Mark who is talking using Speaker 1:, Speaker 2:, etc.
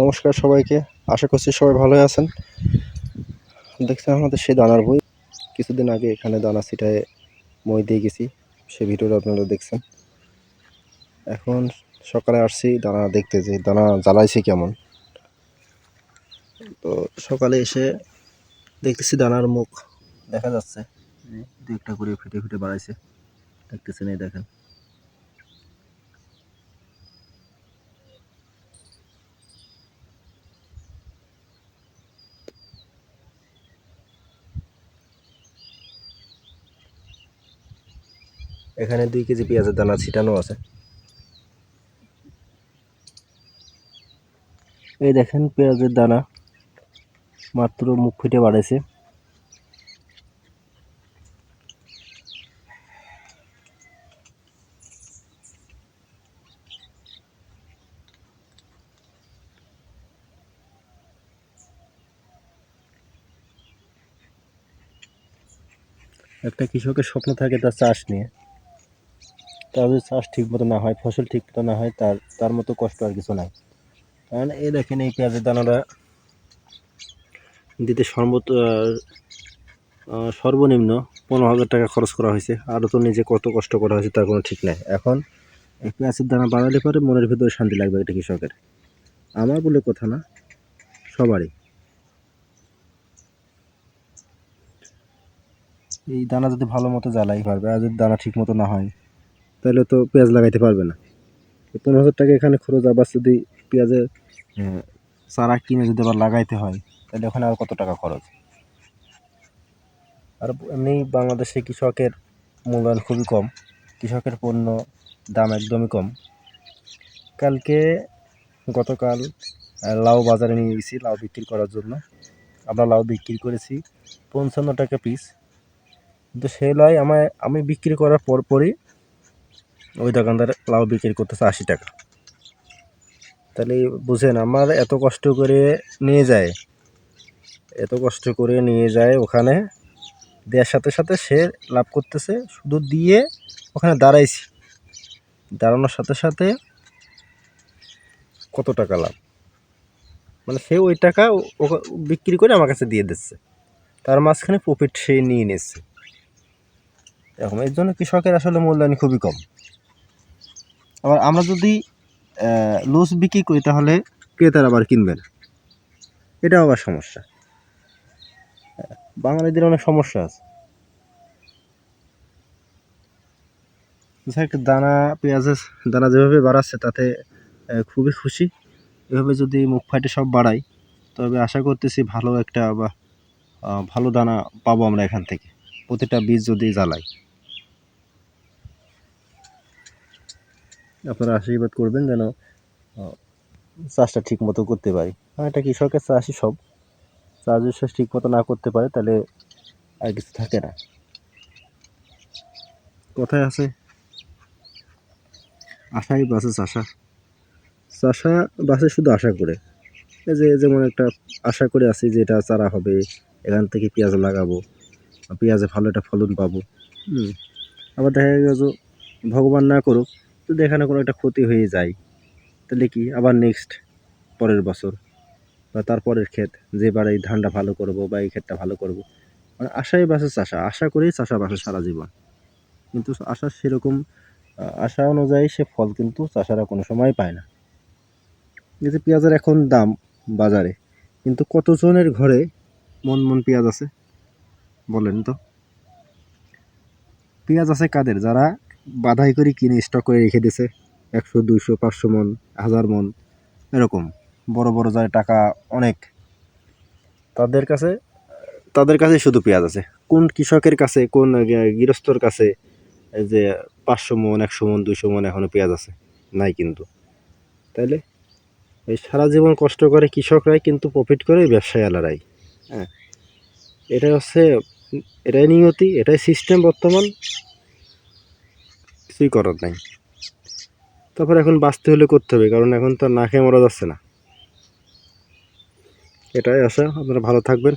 Speaker 1: নমস্কার সবাইকে। আশা করছি সবাই ভালোই আছেন। দেখছেন আমাদের সেই দানার বই কিছুদিন আগে এখানে দানা ছিটায় মই দিয়ে গেছি। সে ভিডিওটা আপনারা দেখছেন। এখন সকালে আসছি দানা দেখতে যে দানা জ্বালাইছে কেমন। তো সকালে এসে দেখতেছি দানার মুখ দেখা যাচ্ছে। দু একটা করে ফেটে ফেটে বাড়াইছে। দেখতেছেন এই দেখেন। এখানে দুই কেজি পেঁয়াজের দানা ছিটানো আছে। এই দেখেন পেঁয়াজের দানা মাত্র মুখ ফেটে বাড়াইছে একটা কৃষকের স্বপ্ন থাকে তার চাষ নিয়ে। তার যদি চাষ ঠিক মতো না হয়, ফসল ঠিক মতো না হয়, তার তার মতো কষ্ট আর কিছু নাই। কারণ এই দেখেন এই পেঁয়াজের দানাটা দিতে সর্বত সর্বনিম্ন পনেরো হাজার টাকা খরচ করা হয়েছে। আরও তো নিজে কত কষ্ট করা হয়েছে তার কোনো ঠিক নাই। এখন এই পেঁয়াজের দানা বাড়ালে পরে মনের ভিতরে শান্তি লাগবে একটা কৃষকের। আমার বলে কথা না, সবারই। এই দানা যদি ভালো মতো জ্বালাই পারবে, আর যদি দানা ঠিক মতো না হয় তাহলে তো পেঁয়াজ লাগাইতে পারবে না। পনেরো হাজার টাকা এখানে খরচ, আবার যদি পেঁয়াজের চারা কিনে যদি আবার লাগাইতে হয়, তাহলে ওখানে আর কত টাকা খরচ? আর এমনি বাংলাদেশে কৃষকের মূল্যায়ন খুবই কম, কৃষকের পণ্য দাম একদমই কম। কালকে গতকাল লাউ বাজারে নিয়ে গেছি, লাউ বিক্রি করার জন্য। আমরা লাউ বিক্রি করেছি পঞ্চান্ন টাকা পিস। কিন্তু সেই লাই আমায়, আমি বিক্রি করার পর পরই ওই দোকানদার লাউ বিক্রি করতেছে আশি টাকা। তাহলে বুঝেন, আমার এত কষ্ট করে নিয়ে যায়, এত কষ্ট করে নিয়ে যায় ওখানে, দেওয়ার সাথে সাথে সে লাভ করতেছে, শুধু দিয়ে ওখানে দাঁড়াইছি। দাঁড়ানোর সাথে সাথে কত টাকা লাভ? মানে সে ওই টাকা বিক্রি করে আমার কাছে দিয়ে দিচ্ছে। তার মাঝখানে প্রফিট সে নিয়ে নিচ্ছে এরকম এর জন্য কৃষকের আসলে মূল্যায়ন খুবই কম। আবার আমরা যদি লুজ বিক্রি করি তাহলে ক্রেতারা আবার কিনবেন। এটাও আবার সমস্যা। বাঙালিদের অনেক সমস্যা আছে। যাক, দানা, পেঁয়াজের দানা যেভাবে বাড়াচ্ছে তাতে খুবই খুশি। এভাবে যদি মুখ ফাটে সব বাড়াই, তবে আশা করতেছি ভালো একটা বা ভালো দানা পাবো আমরা এখান থেকে। প্রতিটা বীজ যদি জ্বালাই। আপনারা আশীর্বাদ করবেন যেন চাষটা ঠিক মতো করতে পারি। হ্যাঁ এটা কৃষকের চাষই সব। চাষ যদি ঠিক মতো না করতে পারে, তাহলে আর কিছু থাকে না। কথায় আছে, আশাই বাসে চাষা। চাষা বাসে শুধু আশা করে। এই যে যেমন একটা আশা করে আছি যে এটা চারা হবে, এখান থেকে পেঁয়াজ লাগাবো, পেঁয়াজে ভালো একটা ফলন পাবো। আবার দেখা গেল ভগবান না করুক যদি এখানে কোনো একটা ক্ষতি হয়ে যায়। তাহলে কি? আবার নেক্সট পরের বছর বা তারপরের ক্ষেত যেবার এই ধানটা ভালো করব বা এই ক্ষেতটা ভালো করব। মানে আশাই বাসে চাষা, আশা করেই চাষা বাসে সারা জীবন। কিন্তু আশা সেরকম, আশা অনুযায়ী সে ফল কিন্তু চাষারা কোনো সময় পায় না। এই যে পেঁয়াজের এখন দাম বাজারে, কিন্তু কতজনের ঘরে মন মন পেঁয়াজ আছে? বলেন তো। পেঁয়াজ আছে কাদের? যারা বাধাই করে কিনে স্টক করে রেখে দিয়েছে একশো, দুইশো, পাঁচশো মন, হাজার মন, এরকম। বড় বড় যার টাকা অনেক, তাদের কাছে তাদের কাছে শুধু পেঁয়াজ আছে। কোন কৃষকের কাছে, কোন গৃহস্থর কাছে যে পাঁচশো মন, একশো মন দুশো মন এখনও পেঁয়াজ আছে? নাই কিন্তু। তাইলে, এই সারা জীবন কষ্ট করে কৃষকরাই কিন্তু প্রফিট করে ব্যবসায়ী আলারাই হ্যাঁ এটা হচ্ছে, এটাই নিয়তি, এটাই সিস্টেম বর্তমান। কিছুই করার নাই। তারপর এখন বাঁচতে হলে করতে হবে, কারণ এখন তো না খেয়ে মরা যাচ্ছে না। এটাই আশা, আপনারা ভালো থাকবেন।